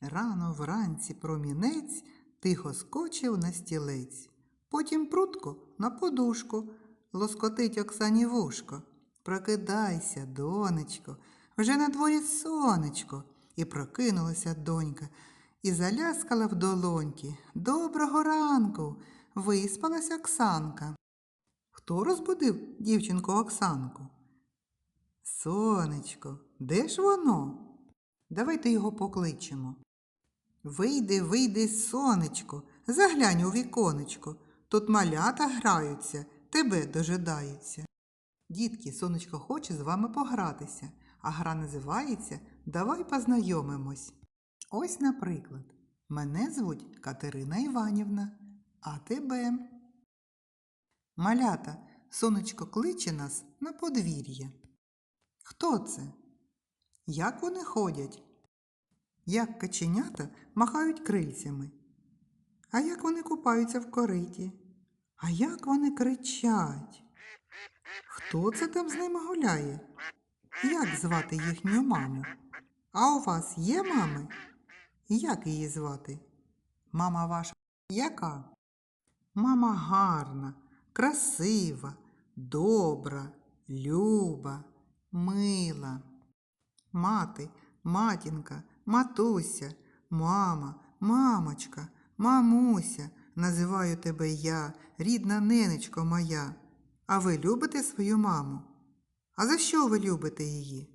Рано вранці промінець тихо скочив на стілець. Потім прутко на подушку, лоскотить Оксані вушко. Прокидайся, донечко, вже на дворі сонечко. І прокинулася донька, і заляскала в долоньки. Доброго ранку. Виспалась Оксанка. Хто розбудив дівчинку Оксанку? Сонечко, де ж воно? Давайте його покличемо. Вийди, вийди, сонечко, заглянь у віконечко. Тут малята граються, тебе дожидаються. Дітки, сонечко хоче з вами погратися, а гра називається Давай познайомимось. Ось, наприклад, мене звуть Катерина Іванівна, а тебе. Малята, сонечко кличе нас на подвір'я. Хто це? Як вони ходять? Як каченята махають крильцями? А як вони купаються в кориті? А як вони кричать? Хто це там з ними гуляє? Як звати їхню маму? А у вас є мами? Як її звати? Мама ваша яка? Мама гарна, красива, добра, люба, мила. Мати, матінка, матуся, мама, мамочка, мамуся, називаю тебе я, рідна ненечко моя. А ви любите свою маму? А за що ви любите її?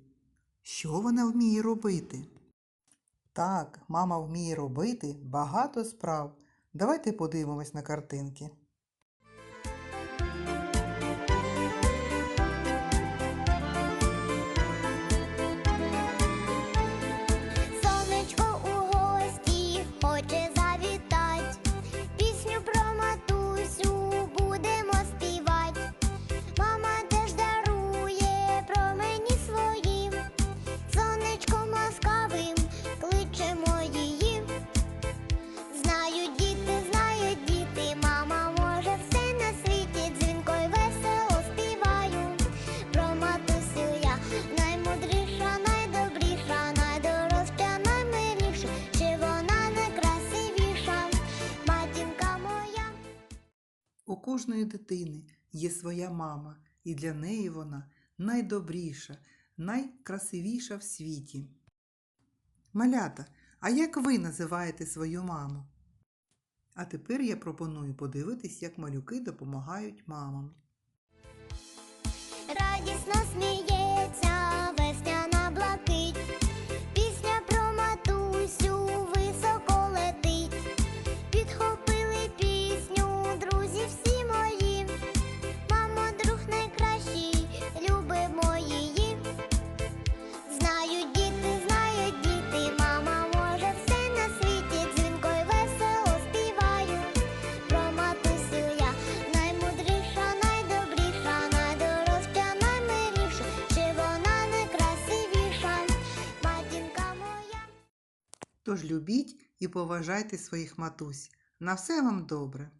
Що вона вміє робити? Так, мама вміє робити багато справ. Давайте подивимось на картинки. У кожної дитини є своя мама, і для неї вона найдобріша, найкрасивіша в світі. Малята, а як ви називаєте свою маму? А тепер я пропоную подивитись, як малюки допомагають мамам. Тож любіть і поважайте своїх матусь. На все вам добре.